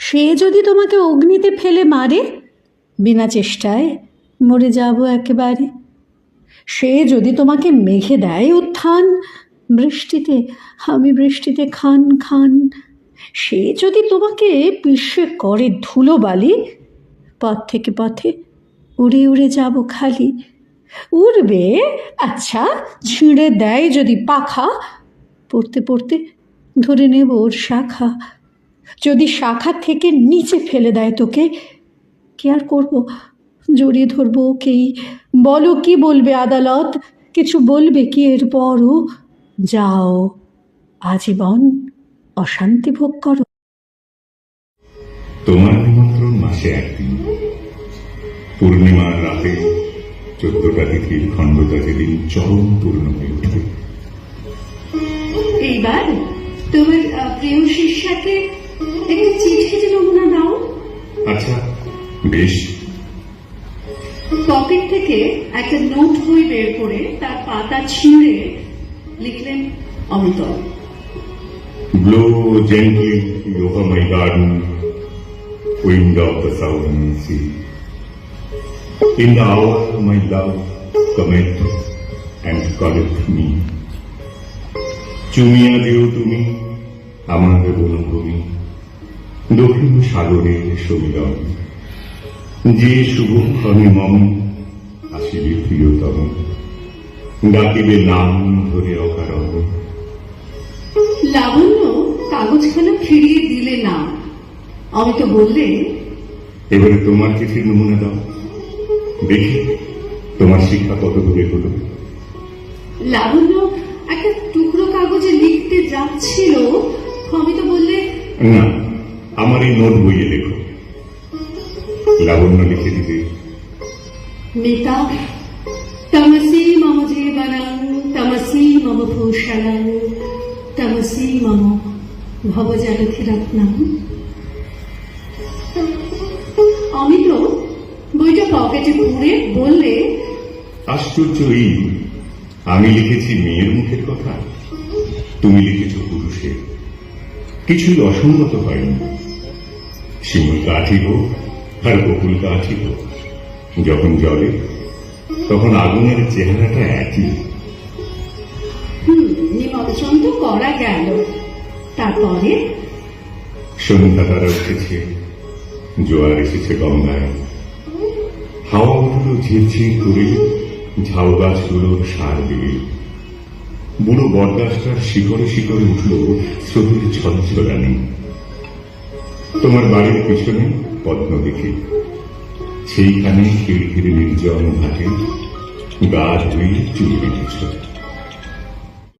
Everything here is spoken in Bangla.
সে যদি তোমাকে অগ্নিতে ফেলে মারে, বিনা চেষ্টায় মরে যাব একেবারে। সে যদি তোমাকে মেঘে দেয় উত্থান, বৃষ্টিতে, আমি বৃষ্টিতে খান খান। সে যদি তোমাকে বিশ্বে করে ধুলোবালি পথ থেকে পথে উড়ে উড়ে যাব খালি। উড়বে আচ্ছা ছিঁড়ে দেয় যদি পাখা, পড়তে পড়তে ধরে নেব ওর শাখা। যদি শাখা থেকে নিচে ফেলে দেয় তোকে কি আর করব? জড়িয়ে ধরবো ওকেই। বলো কি বলবে আদালত? কিছু বলবে কি এরপরও? যাও আজীবন অশান্তি ভোগ করো। তোমার নিমন্ত্রণ মাসে একদিন। পূর্ণিমার রাতে চোদ্দটা তিথির খণ্ডতা যেদিন চরম পূর্ণ হয়ে উঠবে। এইবার তোমার প্রিয় শিষ্যাকে একটি চিঠি নমুনা দাও। আচ্ছা বেশ। পকেট থেকে একটা নোট বই বের করে তার পাতা ছিঁড়ে লিখলেন অমিতল। Blow gently over my garden wind of the southern sea in the hour my love cometh and collect me চুমিয়া দিও তুমি আমার বনভূমি দক্ষিণ সাগরের সমীরণ যে শুভ ক্ষণে মম আসিবে প্রিয়তম। ডাকিবে নাম ধরে অকারণ। লাবণ্য কাগজখানা ফিরিয়ে দিলে না। অমিত বললে এবারে তোমার চিঠির নমুনা দাও। দেখি তোমার শিক্ষা কত দূরে হলো। লাবণ্য একটা টুকরো কাগজে লিখতে যাচ্ছিল। অমিত বললে না আমার এই নোট বইয়ে লেখো। লাবণ্য লিখে মিতা তমসি মম জীবনং তমসি মম ভূষণং তমসি মম ভবজলধি রত্নম অমিত বইটা পকেটে পুরে বললে আশ্চর্য এই আমি লিখেছি মেয়ের মুখের কথা। তুমি লিখেছ পুরুষের। কিছুই অসঙ্গত হয়নি। শিমুল কাঠি হোক আর বকুল কাঠি হোক যখন জ্বলে তখন আগুনের চেহারাটা একই। তো করা গেল। তারপরে? সন্ধ্যা তারা উঠেছে জোয়ার এসেছে গঙ্গায়। হাওয়া উঠল ঝিরঝির করে ঝাউ গাছগুলোর সার দিলে বুড়ো বটগাছটার শিকড়ে শিকড়ে উঠল স্রোতের ছলছলানি। তোমার বাড়ির পিছনে পদ্ম দেখি। সেইখানে খিড়ে নির্জন ঘাটে গা ধুয়ে চুল বেঁধেছ।